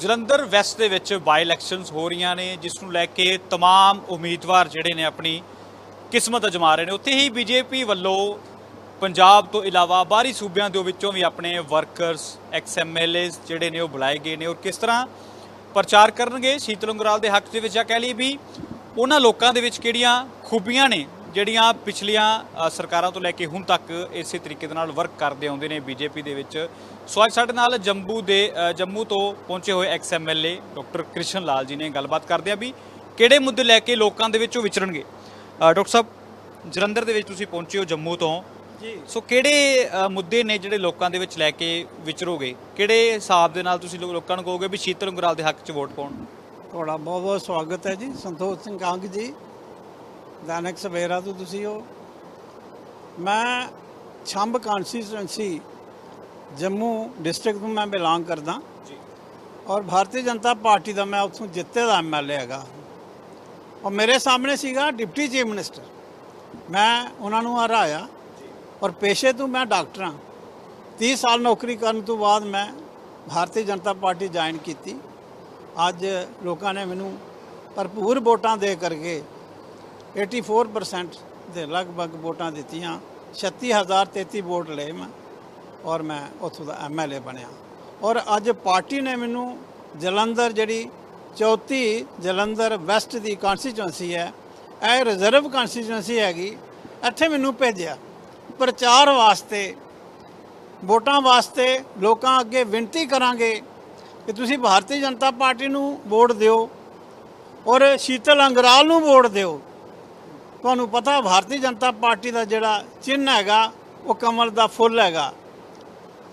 Jalandhar West ਦੇ ਵਿੱਚ ਬਾਈ elections ਹੋ ਰਹੀਆਂ ਨੇ ਜਿਸ ਨੂੰ ਲੈ ਕੇ तमाम ਉਮੀਦਵਾਰ ਜਿਹੜੇ ਨੇ ਆਪਣੀ ਕਿਸਮਤ ਅਜਮਾ ਰਹੇ ਨੇ ਉੱਥੇ ਹੀ ਬੀਜੇਪੀ ਵੱਲੋਂ ਪੰਜਾਬ ਤੋਂ ਇਲਾਵਾ ਬਾਹਰੀ ਸੂਬਿਆਂ ਦੇ ਵਿੱਚੋਂ ਵੀ ਆਪਣੇ ਵਰਕਰਸ ਐਕਸ ਐਮਐਲਏਸ ਜਿਹੜੇ ਨੇ ਉਹ ਬੁਲਾਏ ਗਏ ਨੇ ਔਰ ਕਿਸ ਤਰ੍ਹਾਂ ਪ੍ਰਚਾਰ ਕਰਨਗੇ ਸ਼ੀਤਲ ਉਂਗਰਾਲ ਦੇ ਹੱਕ ਦੇ ਵਿੱਚ ਜਾਂ ਕਹਿ ਲਈ ਵੀ ਉਹਨਾਂ ਲੋਕਾਂ ਦੇ ਵਿੱਚ ਕਿਹੜੀਆਂ ਖੂਬੀਆਂ ਨੇ ਜਿਹੜੀਆਂ ਪਿਛਲੀਆਂ ਸਰਕਾਰਾਂ ਤੋਂ ਲੈ ਕੇ ਹੁਣ ਤੱਕ ਇਸੇ ਤਰੀਕੇ ਦੇ ਨਾਲ ਵਰਕ ਕਰਦੇ ਆਉਂਦੇ ਨੇ ਬੀਜੇਪੀ ਦੇ ਵਿੱਚ। ਸੋ ਅੱਜ ਸਾਡੇ ਨਾਲ ਜੰਮੂ ਦੇ ਜੰਮੂ ਤੋਂ ਪਹੁੰਚੇ ਹੋਏ ex MLA doctor Krishan Lal ji ਨੇ ਗੱਲਬਾਤ ਕਰਦੇ ਆ ਵੀ ਕਿਹੜੇ ਮੁੱਦੇ ਲੈ ਕੇ ਲੋਕਾਂ ਦੇ ਵਿੱਚ ਉਹ ਵਿਚਰਨਗੇ। ਡਾਕਟਰ ਸਾਹਿਬ ਜਲੰਧਰ ਦੇ ਵਿੱਚ ਤੁਸੀਂ ਪਹੁੰਚੇ ਹੋ ਜੰਮੂ ਤੋਂ। ਜੀ। ਸੋ ਕਿਹੜੇ ਮੁੱਦੇ ਨੇ ਜਿਹੜੇ ਲੋਕਾਂ ਦੇ ਵਿੱਚ ਲੈ ਕੇ ਵਿਚਰੋਗੇ? ਕਿਹੜੇ ਹਿਸਾਬ ਦੇ ਨਾਲ ਤੁਸੀਂ ਲੋਕਾਂ ਨੂੰ ਕਹੋਗੇ ਵੀ ਸ਼ੀਤਲ ਉਂਗਰਾਲ ਦੇ ਹੱਕ 'ਚ ਵੋਟ ਪਾਉਣ? ਤੁਹਾਡਾ ਬਹੁਤ ਬਹੁਤ ਸਵਾਗਤ ਹੈ ਜੀ। ਸੰਤੋਖ ਸਿੰਘ ਕੰਗ ਜੀ। ਦੈਨਿਕ ਸਵੇਰਾ ਤੋਂ ਤੁਸੀਂ ਹੋ। ਮੈਂ ਛੰਬ ਕਨਸਟੀਟੂਐਂਸੀ ਜੰਮੂ ਡਿਸਟ੍ਰਿਕਟ ਤੋਂ ਮੈਂ ਬਿਲੋਂਗ ਕਰਦਾ। ਜੀ। ਔਰ ਭਾਰਤੀ ਜਨਤਾ ਪਾਰਟੀ ਦਾ ਮੈਂ ਉੱਥੋਂ ਜਿੱਤੇ ਦਾ ਐਮਐਲਏ ਹੈਗਾ। ਔਰ ਮੇਰੇ ਸਾਹਮਣੇ ਸੀਗਾ ਡਿਪਟੀ ਚੀਫ ਮਿਨਿਸਟਰ। ਮੈਂ ਉਹਨਾਂ ਨੂੰ ਹਰਾਇਆ। ਔਰ ਪੇਸ਼ੇ ਤੋਂ ਮੈਂ ਡਾਕਟਰ ਹਾਂ। 30 ਸਾਲ ਨੌਕਰੀ ਕਰਨ ਤੋਂ ਬਾਅਦ ਮੈਂ ਭਾਰਤੀ ਜਨਤਾ ਪਾਰਟੀ ਜੁਆਇਨ ਕੀਤੀ। ਅੱਜ ਲੋਕਾਂ ਨੇ ਮੈਨੂੰ ਭਰਪੂਰ ਵੋਟਾਂ ਦੇ ਕਰਕੇ 84% ਦੇ ਲਗਭਗ ਵੋਟਾਂ ਦਿੱਤੀਆਂ। 36033 ਵੋਟ ਲਏ ਮੈਂ ਔਰ ਮੈਂ ਉੱਥੋਂ ਦਾ ਐਮਐਲਏ ਬਣਿਆ। ਔਰ ਅੱਜ ਪਾਰਟੀ ਨੇ ਮੈਨੂੰ ਜਲੰਧਰ ਜਿਹੜੀ ਚੌਥੀ ਜਲੰਧਰ ਵੈਸਟ ਦੀ ਕਨਸਟੀਚੁਐਂਸੀ ਹੈ, ਇਹ ਰਿਜ਼ਰਵ ਕਨਸਟੀਚੁਐਂਸੀ ਹੈਗੀ, ਇੱਥੇ ਮੈਨੂੰ ਭੇਜਿਆ। ਪ੍ਰਚਾਰ ਵਾਸਤੇ, ਵੋਟਾਂ ਵਾਸਤੇ ਲੋਕਾਂ ਅੱਗੇ ਬੇਨਤੀ ਕਰਾਂਗੇ ਕਿ ਤੁਸੀਂ ਭਾਰਤੀ ਜਨਤਾ ਪਾਰਟੀ ਨੂੰ ਵੋਟ ਦਿਓ ਔਰ ਸ਼ੀਤਲ ਅੰਗਰਾਲ ਨੂੰ ਵੋਟ ਦਿਓ। ਤੁਹਾਨੂੰ ਪਤਾ, ਭਾਰਤੀ ਜਨਤਾ ਪਾਰਟੀ ਦਾ ਜਿਹੜਾ ਚਿੰਨ੍ਹ ਹੈਗਾ, ਉਹ ਕਮਲ ਦਾ ਫੁੱਲ ਹੈਗਾ।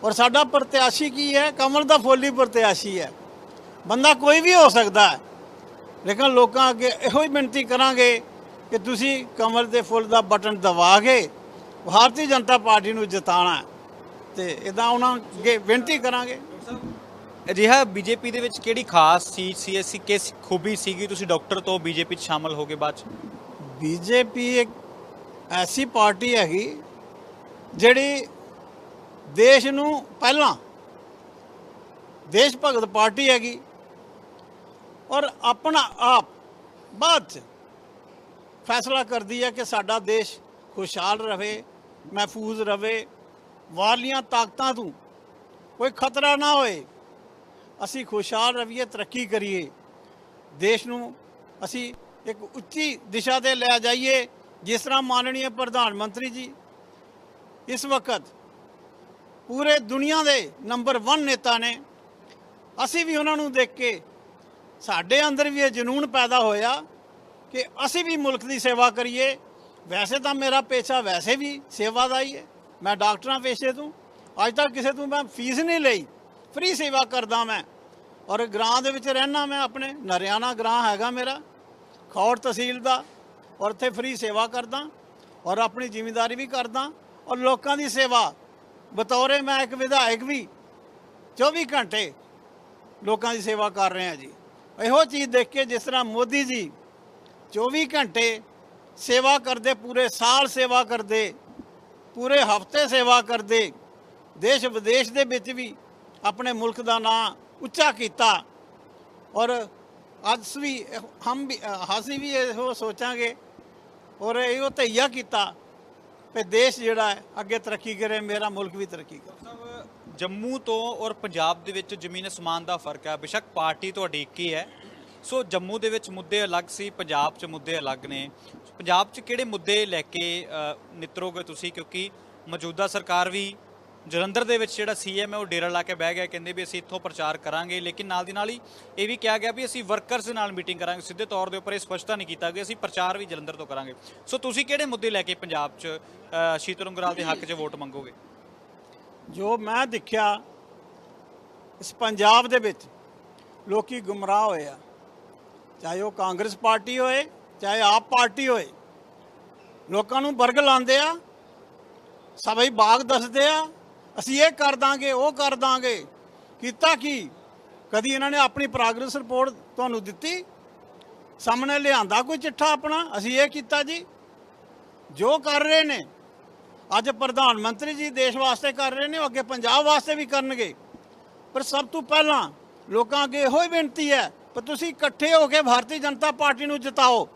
ਔਰ ਸਾਡਾ ਪ੍ਰਤਿਆਸ਼ੀ ਕੀ ਹੈ? ਕਮਲ ਦਾ ਫੁੱਲ ਹੀ ਪ੍ਰਤਿਆਸ਼ੀ ਹੈ। ਬੰਦਾ ਕੋਈ ਵੀ ਹੋ ਸਕਦਾ ਹੈ। ਲੇਕਿਨ ਲੋਕਾਂ ਅੱਗੇ ਇਹੋ ਹੀ ਬੇਨਤੀ ਕਰਾਂਗੇ ਕਿ ਤੁਸੀਂ ਕਮਲ ਦੇ ਫੁੱਲ ਦਾ ਬਟਨ ਦਬਾ ਕੇ ਭਾਰਤੀ ਜਨਤਾ ਪਾਰਟੀ ਨੂੰ ਜਿਤਾਣਾ ਹੈ। ਤੇ ਇਦਾਂ ਉਹਨਾਂ ਅੱਗੇ ਬੇਨਤੀ ਕਰਾਂਗੇ। ਅਜਿਹਾ ਬੀਜੇਪੀ ਦੇ ਵਿੱਚ ਕਿਹੜੀ ਖਾਸ ਸੀਟ ਸੀ? ਐਸੀ ਕਿਸ ਖੂਬੀ ਸੀਗੀ? ਤੁਸੀਂ ਡਾਕਟਰ ਤੋਂ ਬੀਜੇਪੀ 'ਚ ਸ਼ਾਮਲ ਹੋ ਗਏ ਬਾਅਦ 'ਚ? ਬੀਜੇਪੀ ਇੱਕ ਐਸੀ ਪਾਰਟੀ ਹੈਗੀ ਜਿਹੜੀ ਦੇਸ਼ ਨੂੰ ਪਹਿਲਾਂ ਦੇਸ਼ ਭਗਤ ਪਾਰਟੀ ਹੈਗੀ ਔਰ ਆਪਣਾ ਆਪ ਬਾਅਦ ਚ ਫੈਸਲਾ ਕਰਦੀ ਹੈ ਕਿ ਸਾਡਾ ਦੇਸ਼ ਖੁਸ਼ਹਾਲ ਰਹੇ, ਮਹਿਫੂਜ਼ ਰਹੇ, ਵਾਲੀਆਂ ਤਾਕਤਾਂ ਤੋਂ ਕੋਈ ਖਤਰਾ ਨਾ ਹੋਏ। ਅਸੀਂ ਖੁਸ਼ਹਾਲ ਰਹੀਏ, ਤਰੱਕੀ ਕਰੀਏ। ਦੇਸ਼ ਨੂੰ ਅਸੀਂ ਇੱਕ ਉੱਚੀ ਦਿਸ਼ਾ ਤੇ ਲੈ ਜਾਈਏ, ਜਿਸ ਤਰ੍ਹਾਂ ਮਾਨਣੀय ਪ੍ਰਧਾਨ ਮੰਤਰੀ ਜੀ। ਇਸ ਵਕਤ ਪੂਰੇ ਦੁਨੀਆ ਦੇ ਨੰਬਰ 1 ਨੇਤਾ ਨੇ, ਅਸੀਂ ਵੀ ਉਹਨਾਂ ਨੂੰ ਦੇਖ ਕੇ ਸਾਡੇ ਅੰਦਰ ਵੀ ਇਹ ਜਨੂਨ ਪੈਦਾ ਹੋਇਆ ਕਿ ਅਸੀਂ ਵੀ ਮੁਲਕ ਦੀ ਸੇਵਾ ਕਰੀਏ। ਵੈਸੇ ਤਾਂ ਮੇਰਾ ਪੇਸ਼ਾ ਵੈਸੇ ਵੀ ਸੇਵਾ ਦਾ ਹੀ। ਹੈ ਮੈਂ ਡਾਕਟਰਾਂ ਪੇਸ਼ੇ ਤੋਂ। ਅੱਜ ਤੱਕ ਕਿਸੇ ਤੋਂ ਮੈਂ ਫੀਸ ਨਹੀਂ ਲਈ। ਫ੍ਰੀ ਸੇਵਾ ਕਰਦਾ ਮੈਂ। ਔਰ ਗ੍ਰਾਂ ਦੇ ਵਿੱਚ ਰਹਿਣਾ ਮੈਂ ਆਪਣੇ। ਨਰਿਆਣਾ ਗ੍ਰਾਂ ਹੈਗਾ ਮੇਰਾ। ਖੌੜ ਤਹਿਸੀਲ ਦਾ ਔਰ ਉੱਥੇ ਫ੍ਰੀ ਸੇਵਾ ਕਰਦਾ ਔਰ ਆਪਣੀ ਜ਼ਿੰਮੇਵਾਰੀ ਵੀ ਕਰਦਾ ਔਰ ਲੋਕਾਂ ਦੀ ਸੇਵਾ। ਬਤੌਰੇ ਮੈਂ ਇੱਕ ਵਿਧਾਇਕ ਵੀ 24 ਘੰਟੇ ਲੋਕਾਂ ਦੀ ਸੇਵਾ ਕਰ ਰਹੇ ਹਾਂ ਜੀ। ਇਹੋ ਚੀਜ਼ ਦੇਖ ਕੇ ਜਿਸ ਤਰ੍ਹਾਂ ਮੋਦੀ ਜੀ 24 ਘੰਟੇ ਸੇਵਾ ਕਰਦੇ, ਪੂਰੇ ਸਾਲ ਸੇਵਾ ਕਰਦੇ, ਪੂਰੇ ਹਫ਼ਤੇ ਸੇਵਾ ਕਰਦੇ, ਦੇਸ਼ ਵਿਦੇਸ਼ ਦੇ ਵਿੱਚ ਵੀ ਆਪਣੇ ਮੁਲਕ ਦਾ ਨਾਂ ਉੱਚਾ ਕੀਤਾ ਔਰ ਅੱਜ ਵੀ ਹਮ ਵੀ ਅਸੀਂ ਵੀ ਇਹੋ ਸੋਚਾਂਗੇ। ਔਰ ਇਹੋ ਧਈਆ ਕੀਤਾ ਕਿ ਦੇਸ਼ ਜਿਹੜਾ ਹੈ ਅੱਗੇ ਤਰੱਕੀ ਕਰੇ ਮੇਰਾ ਮੁਲਕ ਵੀ ਤਰੱਕੀ ਕਰੇ। ਜੰਮੂ ਤੋਂ ਔਰ ਪੰਜਾਬ ਦੇ ਵਿੱਚ ਜ਼ਮੀਨ ਅਸਮਾਨ ਦਾ ਫ਼ਰਕ ਹੈ। ਬੇਸ਼ੱਕ ਪਾਰਟੀ ਤੁਹਾਡੀ ਇੱਕ ਹੀ ਹੈ। ਸੋ ਜੰਮੂ ਦੇ ਵਿੱਚ ਮੁੱਦੇ ਅਲੱਗ ਸੀ ਪੰਜਾਬ 'ਚ ਮੁੱਦੇ ਅਲੱਗ ਨੇ। ਪੰਜਾਬ 'ਚ ਕਿਹੜੇ ਮੁੱਦੇ ਲੈ ਕੇ ਅ, ਨਿਤਰੋਗੇ ਤੁਸੀਂ? ਕਿਉਂਕਿ ਮੌਜੂਦਾ ਸਰਕਾਰ ਵੀ ਜਲੰਧਰ ਦੇ ਵਿੱਚ ਜਿਹੜਾ ਸੀਐਮ ਹੈ ਉਹ ਡੇਰਾ ਲਾ ਕੇ ਬਹਿ ਗਿਆ ਕਹਿੰਦੇ ਵੀ ਅਸੀਂ ਇੱਥੋਂ ਪ੍ਰਚਾਰ ਕਰਾਂਗੇ ਲੇਕਿਨ ਨਾਲ ਦੀ ਨਾਲ ਹੀ ਇਹ ਵੀ ਕਿਹਾ ਗਿਆ ਵੀ ਅਸੀਂ ਵਰਕਰਸ ਦੇ ਨਾਲ ਮੀਟਿੰਗ ਕਰਾਂਗੇ ਸਿੱਧੇ ਤੌਰ ਦੇ ਉੱਪਰ ਇਹ ਸਪਸ਼ਟਤਾ ਨਹੀਂ ਕੀਤਾ ਗਿਆ ਅਸੀਂ ਪ੍ਰਚਾਰ ਵੀ ਜਲੰਧਰ ਤੋਂ ਕਰਾਂਗੇ। ਸੋ ਤੁਸੀਂ ਕਿਹੜੇ ਮੁੱਦੇ ਲੈ ਕੇ ਪੰਜਾਬ 'ਚ ਅ, ਸ਼ੀਤਲ ਉਂਗਰਾਲ ਦੇ ਹੱਕ 'ਚ ਵੋਟ ਮੰਗੋਗੇ? ਜੋ ਮੈਂ ਦੇਖਿਆ ਇਸ ਪੰਜਾਬ ਦੇ ਵਿੱਚ ਲੋਕੀ ਗੁੰਮਰਾਹ ਹੋਏ ਆ। ਚਾਹੇ ਉਹ ਕਾਂਗਰਸ ਪਾਰਟੀ ਹੋਏ ਚਾਹੇ ਆਪ ਪਾਰਟੀ ਹੋਏ ਲੋਕਾਂ ਨੂੰ ਵਰਗ ਲਾਉਂਦੇ ਆ ਸਭਈ ਬਾਗ ਦੱਸਦੇ ਆ ਅਸੀਂ ਇਹ ਕਰ ਦਾਂਗੇ, ਉਹ ਕਰ ਦਾਂਗੇ। ਕੀਤਾ ਕੀ? ਕਦੀ ਇਹਨਾਂ ਨੇ ਆਪਣੀ ਪ੍ਰੋਗਰੈਸ ਰਿਪੋਰਟ ਤੁਹਾਨੂੰ ਦਿੱਤੀ? ਸਾਹਮਣੇ ਲਿਆਂਦਾ ਕੋਈ ਚਿੱਠਾ ਆਪਣਾ? ਅਸੀਂ ਇਹ ਕੀਤਾ ਜੀ। ਜੋ ਕਰ ਰਹੇ ਨੇ, ਅੱਜ ਪ੍ਰਧਾਨ ਮੰਤਰੀ ਜੀ ਦੇਸ਼ ਵਾਸਤੇ ਕਰ ਰਹੇ ਨੇ, ਉਹ ਅੱਗੇ ਪੰਜਾਬ ਵਾਸਤੇ ਵੀ ਕਰਨਗੇ। ਪਰ ਸਭ ਤੋਂ ਪਹਿਲਾਂ ਲੋਕਾਂ ਅੱਗੇ ਇਹੋ ਹੀ ਬੇਨਤੀ ਹੈ ਪਰ ਤੁਸੀਂ ਇਕੱਠੇ ਹੋ ਕੇ ਭਾਰਤੀ ਜਨਤਾ ਪਾਰਟੀ ਨੂੰ ਜਿਤਾਓ।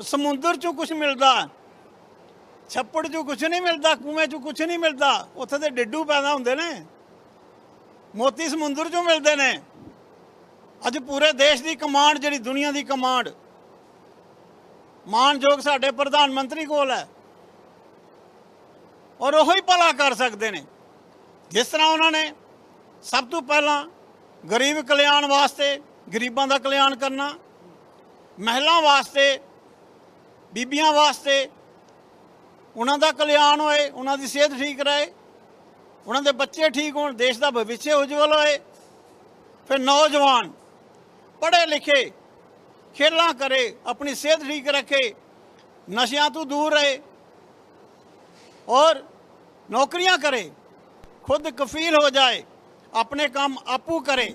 ਸਮੁੰਦਰ ਚੋਂ ਕੁਝ ਮਿਲਦਾ ਛੱਪੜ ਚੋਂ ਕੁਝ ਨਹੀਂ ਮਿਲਦਾ, ਕੂਵੇਂ ਚੋਂ ਕੁਝ ਨਹੀਂ ਮਿਲਦਾ। ਉੱਥੇ ਤੇ ਡਿੱਡੂ ਪੈਦਾ ਹੁੰਦੇ ਨੇ। ਮੋਤੀ ਸਮੁੰਦਰ ਚੋਂ ਮਿਲਦੇ ਨੇ। ਅੱਜ ਪੂਰੇ ਦੇਸ਼ ਦੀ ਕਮਾਂਡ ਜਿਹੜੀ, ਦੁਨੀਆ ਦੀ ਕਮਾਂਡ। ਮਾਨਯੋਗ ਸਾਡੇ ਪ੍ਰਧਾਨ ਮੰਤਰੀ ਕੋਲ ਹੈ। ਔਰ ਉਹੋ ਹੀ ਭਲਾ ਕਰ ਸਕਦੇ ਨੇ। ਜਿਸ ਤਰ੍ਹਾਂ ਉਹਨਾਂ ਨੇ ਸਭ ਤੋਂ ਪਹਿਲਾਂ ਗਰੀਬ ਕਲਿਆਣ ਵਾਸਤੇ, ਗਰੀਬਾਂ ਦਾ ਕਲਿਆਣ ਕਰਨਾ, ਮਹਿਲਾ ਵਾਸਤੇ, ਬੀਬੀਆਂ ਵਾਸਤੇ ਉਹਨਾਂ ਦਾ ਕਲਿਆਣ ਹੋਏ, ਉਹਨਾਂ ਦੀ ਸਿਹਤ ਠੀਕ ਰਹੇ, ਉਹਨਾਂ ਦੇ ਬੱਚੇ ਠੀਕ ਹੋਣ, ਦੇਸ਼ ਦਾ ਭਵਿੱਖ ਉਜਵਲ ਹੋਏ, ਫਿਰ ਨੌਜਵਾਨ ਪੜ੍ਹੇ ਲਿਖੇ ਖੇਲਾਂ ਕਰੇ, ਆਪਣੀ ਸਿਹਤ ਠੀਕ ਰੱਖੇ, ਨਸ਼ਿਆਂ ਤੋਂ ਦੂਰ ਰਹੇ ਔਰ ਨੌਕਰੀਆਂ ਕਰੇ, ਖੁਦ ਕਫੀਲ ਹੋ ਜਾਏ, ਆਪਣੇ ਕੰਮ ਆਪੂ ਕਰੇ।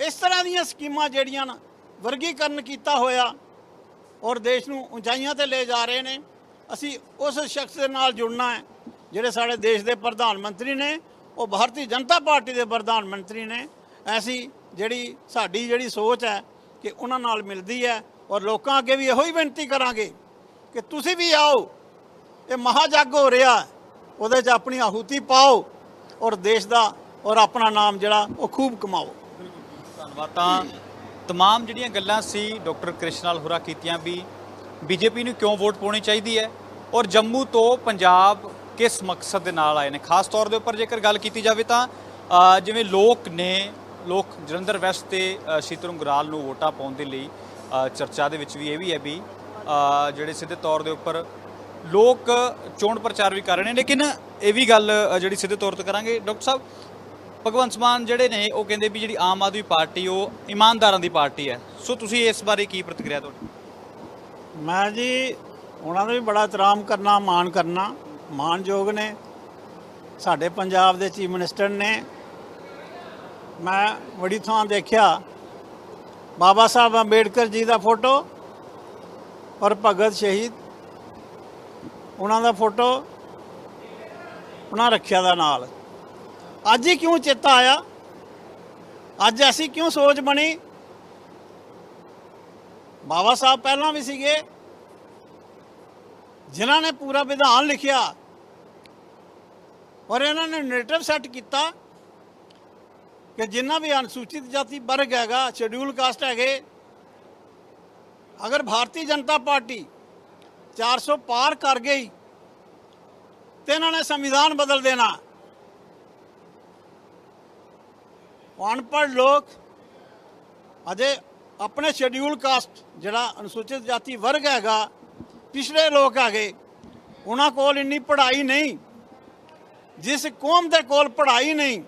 ਇਸ ਤਰ੍ਹਾਂ ਦੀਆਂ ਸਕੀਮਾਂ ਜਿਹੜੀਆਂ ਨਾ, ਵਰਗੀਕਰਨ ਕੀਤਾ ਹੋਇਆ ਔਰ ਦੇਸ਼ ਨੂੰ ਉਚਾਈਆਂ ਤੇ ਲੈ ਜਾ ਰਹੇ ਨੇ ਅਸੀਂ ਉਸ ਸ਼ਖਸ ਦੇ ਨਾਲ ਜੁੜਨਾ ਹੈ ਜਿਹੜੇ ਸਾਡੇ ਦੇਸ਼ ਦੇ ਪ੍ਰਧਾਨ ਮੰਤਰੀ ਨੇ ਉਹ ਭਾਰਤੀ ਜਨਤਾ ਪਾਰਟੀ ਦੇ ਪ੍ਰਧਾਨ ਮੰਤਰੀ ਨੇ ਐਸੀ ਜਿਹੜੀ ਸਾਡੀ ਜਿਹੜੀ ਸੋਚ ਹੈ ਕਿ ਉਹਨਾਂ ਨਾਲ ਮਿਲਦੀ ਹੈ ਔਰ ਲੋਕਾਂ ਅੱਗੇ ਵੀ ਇਹੋ ਹੀ ਬੇਨਤੀ ਕਰਾਂਗੇ ਕਿ ਤੁਸੀਂ ਵੀ ਆਓ ਇਹ ਮਹਾਜੱਗ ਹੋ ਰਿਹਾ ਹੈ। ਉਹਦੇ 'ਚ ਆਪਣੀ ਆਹੂਤੀ ਪਾਓ ਔਰ ਦੇਸ਼ ਦਾ ਔਰ ਆਪਣਾ ਨਾਮ ਜਿਹੜਾ ਉਹ ਖੂਬ ਕਮਾਓ ਧੰਨਵਾਦ ਤਾਂ तमाम ਜਿਹੜੀਆਂ ਗੱਲਾਂ ਸੀ ਡਾਕਟਰ ਕ੍ਰਿਸ਼ਨਾਲ ਹੋਰਾ ਕੀਤੀਆਂ ਵੀ ਬੀਜੇਪੀ ਨੂੰ ਕਿਉਂ ਵੋਟ ਪਾਉਣੀ ਚਾਹੀਦੀ ਹੈ? ਔਰ ਜੰਮੂ ਤੋਂ ਪੰਜਾਬ ਕਿਸ ਮਕਸਦ ਦੇ ਨਾਲ ਆਏ ਨੇ? ਖਾਸ ਤੌਰ ਦੇ ਉੱਪਰ ਜੇਕਰ ਗੱਲ ਕੀਤੀ ਜਾਵੇ ਤਾਂ ਜਿਵੇਂ ਲੋਕ ਨੇ ਲੋਕ ਜਲੰਧਰ ਵੈਸਟ ਤੇ ਅ, ਗੁਰਾਲ ਨੂੰ ਵੋਟਾਂ ਪਾਉਣ ਦੇ ਲਈ ਚਰਚਾ ਦੇ ਵਿੱਚ ਵੀ ਇਹ ਵੀ ਹੈ ਵੀ ਜਿਹੜੇ ਸਿੱਧੇ ਤੌਰ ਦੇ ਉੱਪਰ ਲੋਕ ਚੋਣ ਪ੍ਰਚਾਰ ਵੀ ਕਰ ਰਹੇ ਨੇ। ਲੇਕਿਨ ਇਹ ਵੀ ਗੱਲ ਜਿਹੜੀ ਸਿੱਧੇ ਤੌਰ ਤੇ ਕਰਾਂਗੇ ਡਾਕਟਰ ਸਾਹਿਬ ਭਗਵੰਤ ਮਾਨ ਜਿਹੜੇ ਨੇ ਉਹ ਕਹਿੰਦੇ ਵੀ ਜਿਹੜੀ ਆਮ ਆਦਮੀ ਪਾਰਟੀ ਉਹ ਇਮਾਨਦਾਰਾਂ ਦੀ ਪਾਰਟੀ ਹੈ। ਸੋ ਤੁਸੀਂ ਇਸ ਬਾਰੇ ਕੀ ਪ੍ਰਤੀਕਿਰਿਆ ਤੁਹਾਡੀ? ਮੈਂ ਜੀ ਉਹਨਾਂ ਦਾ ਵੀ ਬੜਾ ਇਤਰਾਮ ਕਰਨਾ, ਮਾਣ ਕਰਨਾ। ਮਾਣਯੋਗ ਨੇ। ਸਾਡੇ ਪੰਜਾਬ ਦੇ ਚੀਫ ਮਿਨਿਸਟਰ ਨੇ। ਮੈਂ ਬੜੀ ਥਾਂ ਦੇਖਿਆ। ਬਾਬਾ ਸਾਹਿਬ ਅੰਬੇਡਕਰ ਜੀ ਦਾ ਫੋਟੋ ਔਰ ਭਗਤ ਸ਼ਹੀਦ, ਉਹਨਾਂ ਦਾ ਫੋਟੋ, ਉਹਨਾਂ ਰੱਖਿਆ ਦਾ ਨਾਲ। ਅੱਜ ਹੀ ਕਿਉਂ ਚੇਤਾ ਆਇਆ? ਅੱਜ ਐਸੀ ਕਿਉਂ ਸੋਚ ਬਣੀ? ਬਾਬਾ ਸਾਹਿਬ ਪਹਿਲਾਂ ਵੀ ਸੀਗੇ, ਜਿਨ੍ਹਾਂ ਨੇ ਪੂਰਾ ਵਿਧਾਨ ਲਿਖਿਆ ਔਰ ਇਹਨਾਂ ਨੇ ਨੈਰੇਟਿਵ ਸੈੱਟ ਕੀਤਾ ਕਿ ਜਿੰਨਾ ਵੀ ਅਨੁਸੂਚਿਤ ਜਾਤੀ ਵਰਗ ਹੈਗਾ ਸ਼ਡਿਊਲ ਕਾਸਟ ਹੈਗੇ, ਅਗਰ ਭਾਰਤੀ ਜਨਤਾ ਪਾਰਟੀ 400 ਪਾਰ ਕਰ ਗਈ, ਤੇ ਇਹਨਾਂ ਨੇ ਸੰਵਿਧਾਨ ਬਦਲ ਦੇਣਾ। ਅਨਪੜ੍ਹ ਲੋਕ ਅਜੇ ਆਪਣੇ ਸ਼ਡਿਊਲ ਕਾਸਟ ਜਿਹੜਾ ਅਨੁਸੂਚਿਤ ਜਾਤੀ ਵਰਗ ਹੈਗਾ ਪਿਛੜੇ ਲੋਕ ਹੈਗੇ, ਉਹਨਾਂ ਕੋਲ ਇੰਨੀ ਪੜ੍ਹਾਈ ਨਹੀਂ। ਜਿਸ ਕੌਮ ਦੇ ਕੋਲ ਪੜ੍ਹਾਈ ਨਹੀਂ,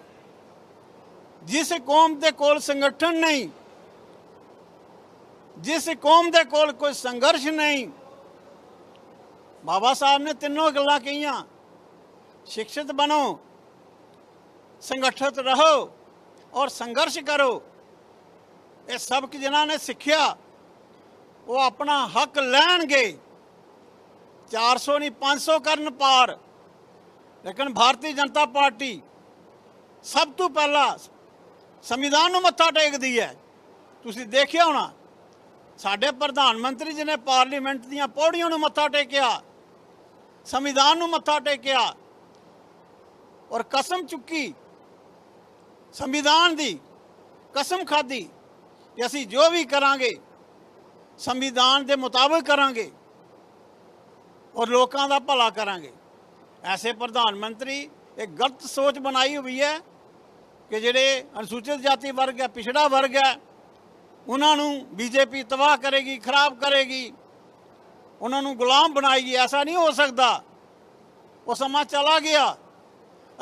ਜਿਸ ਕੌਮ ਦੇ ਕੋਲ ਸੰਗਠਨ ਨਹੀਂ, ਜਿਸ ਕੌਮ ਦੇ ਕੋਲ ਕੋਈ ਸੰਘਰਸ਼ ਨਹੀਂ। ਬਾਬਾ ਸਾਹਿਬ ਨੇ ਤਿੰਨੋਂ ਗੱਲਾਂ ਕਹੀਆਂ ਸਿੱਖਿਤ ਬਣੋ, ਸੰਗਠਿਤ ਰਹੋ ਔਰ ਸੰਘਰਸ਼ ਕਰੋ। ਇਹ ਸਬਕ ਜਿਨ੍ਹਾਂ ਨੇ ਸਿੱਖਿਆ, ਉਹ ਆਪਣਾ ਹੱਕ ਲੈਣਗੇ। 400 ਨਹੀਂ 500 ਕਰਨ ਪਾਰ। ਲੇਕਿਨ ਭਾਰਤੀ ਜਨਤਾ ਪਾਰਟੀ ਸਭ ਤੋਂ ਪਹਿਲਾਂ ਸੰਵਿਧਾਨ ਨੂੰ ਮੱਥਾ ਟੇਕਦੀ ਹੈ। ਤੁਸੀਂ ਦੇਖਿਆ ਹੋਣਾ, ਸਾਡੇ ਪ੍ਰਧਾਨ ਮੰਤਰੀ ਜੀ ਨੇ ਪਾਰਲੀਮੈਂਟ ਦੀਆਂ ਪੌੜੀਆਂ ਨੂੰ ਮੱਥਾ ਟੇਕਿਆ, ਸੰਵਿਧਾਨ ਨੂੰ ਮੱਥਾ ਟੇਕਿਆ ਔਰ ਕਸਮ ਚੁੱਕੀ, ਸੰਵਿਧਾਨ ਦੀ ਕਸਮ ਖਾਦੀ ਕਿ ਅਸੀਂ ਜੋ ਵੀ ਕਰਾਂਗੇ, ਸੰਵਿਧਾਨ ਦੇ ਮੁਤਾਬਕ ਕਰਾਂਗੇ ਔਰ ਲੋਕਾਂ ਦਾ ਭਲਾ ਕਰਾਂਗੇ। ਐਸੇ ਪ੍ਰਧਾਨ ਮੰਤਰੀ ਇੱਕ ਗਲਤ ਸੋਚ ਬਣਾਈ ਹੋਈ ਹੈ ਕਿ ਜਿਹੜੇ ਅਨੁਸੂਚਿਤ ਜਾਤੀ ਵਰਗ ਹੈ, ਪਿਛੜਾ ਵਰਗ ਹੈ, ਉਹਨਾਂ ਨੂੰ ਬੀਜੇਪੀ ਤਬਾਹ ਕਰੇਗੀ, ਖਰਾਬ ਕਰੇਗੀ। ਉਹਨਾਂ ਨੂੰ ਗੁਲਾਮ ਬਣਾਏਗੀ ਐਸਾ ਨਹੀਂ ਹੋ ਸਕਦਾ। ਉਹ ਸਮਾਂ ਚਲਾ ਗਿਆ।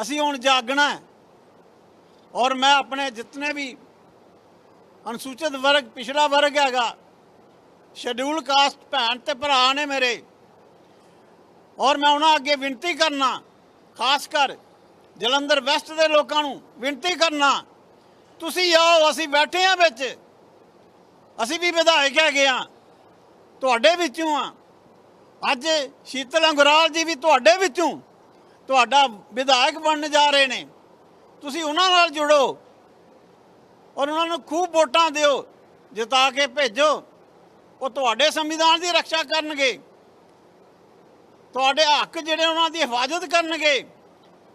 ਅਸੀਂ ਹੁਣ ਜਾਗਣਾ ਔਰ ਮੈਂ ਆਪਣੇ ਜਿਤਨੇ ਵੀ ਅਨੁਸੂਚਿਤ ਵਰਗ ਪਿਛੜਾ ਵਰਗ ਹੈਗਾ। ਸ਼ਡਿਊਲ ਕਾਸਟ ਭੈਣ ਤੇ ਭਰਾ ਨੇ ਮੇਰੇ। ਔਰ ਮੈਂ ਉਹਨਾਂ ਅੱਗੇ ਬੇਨਤੀ ਕਰਨਾ, ਖਾਸ ਕਰ ਜਲੰਧਰ ਵੈਸਟ ਦੇ ਲੋਕਾਂ ਨੂੰ ਬੇਨਤੀ ਕਰਨਾ, ਤੁਸੀਂ ਆਓ, ਅਸੀਂ ਬੈਠੇ ਆ ਵਿੱਚ। ਅਸੀਂ ਵੀ ਵਿਧਾਇਕ ਹੈਗੇ ਆ, ਤੁਹਾਡੇ ਵਿੱਚੋਂ ਆ। ਅੱਜ ਸ਼ੀਤਲ ਅੰਗਰਾਲ ਜੀ ਵੀ ਤੁਹਾਡੇ ਵਿੱਚੋਂ, ਤੁਹਾਡਾ ਵਿਧਾਇਕ ਬਣਨ ਜਾ ਰਹੇ ਨੇ। ਤੁਸੀਂ ਉਹਨਾਂ ਨਾਲ ਜੁੜੋ ਔਰ ਉਹਨਾਂ ਨੂੰ ਖੂਬ ਵੋਟਾਂ ਦਿਓ, ਜਿਤਾ ਕੇ ਭੇਜੋ। ਉਹ ਤੁਹਾਡੇ ਸੰਵਿਧਾਨ ਦੀ ਰੱਖਿਆ ਕਰਨਗੇ। ਤੁਹਾਡੇ ਹੱਕ ਜਿਹੜੇ ਉਹਨਾਂ ਦੀ ਹਿਫਾਜ਼ਤ ਕਰਨਗੇ,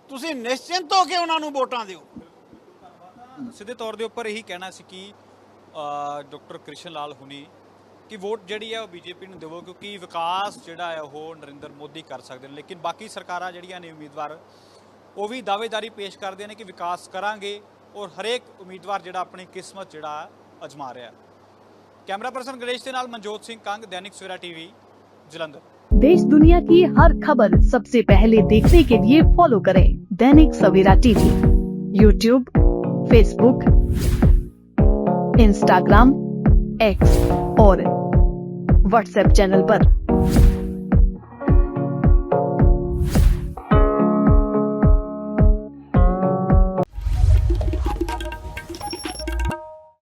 ਤੁਸੀਂ ਨਿਸ਼ਚਿੰਤ ਹੋ ਕੇ ਉਹਨਾਂ ਨੂੰ ਵੋਟਾਂ ਦਿਓ। ਸਿੱਧੇ ਤੌਰ ਦੇ ਉੱਪਰ ਇਹੀ ਕਹਿਣਾ ਸੀ ਕਿ ਡਾਕਟਰ ਕ੍ਰਿਸ਼ਨ ਲਾਲ ਹੁਣੀ ਕਿ ਵੋਟ ਜਿਹੜੀ ਹੈ ਉਹ ਬੀਜੇਪੀ ਨੂੰ ਦੇਵੋ, ਕਿਉਂਕਿ ਵਿਕਾਸ ਜਿਹੜਾ ਹੈ ਉਹ ਨਰਿੰਦਰ ਮੋਦੀ ਕਰ ਸਕਦੇ ਨੇ। ਲੇਕਿਨ ਬਾਕੀ ਸਰਕਾਰਾਂ ਜਿਹੜੀਆਂ ਨੇ ਉਮੀਦਵਾਰ, ਉਹ ਵੀ ਦਾਅਵੇਦਾਰੀ ਪੇਸ਼ ਕਰਦੇ ਨੇ ਕਿ ਵਿਕਾਸ ਕਰਾਂਗੇ। ਔਰ ਹਰੇਕ ਉਮੀਦਵਾਰ ਜਿਹੜਾ ਆਪਣੀ ਕਿਸਮਤ ਜਿਹੜਾ ਅਜਮਾ ਰਿਹਾ ਕੈਮਰਾ ਪਰਸਨ ਗਣੇਸ਼ ਦੇ ਨਾਲ ਮਨਜੋਤ ਸਿੰਘ ਕੰਗ ਦੈਨਿਕ ਸਵੇਰਾ ਟੀਵੀ ਜਲੰਧਰ देश दुनिया की हर खबर सबसे पहले देखने के लिए फॉलो करें Dainik Savera TV YouTube Facebook Instagram X और व्हाट्सएप चैनल पर।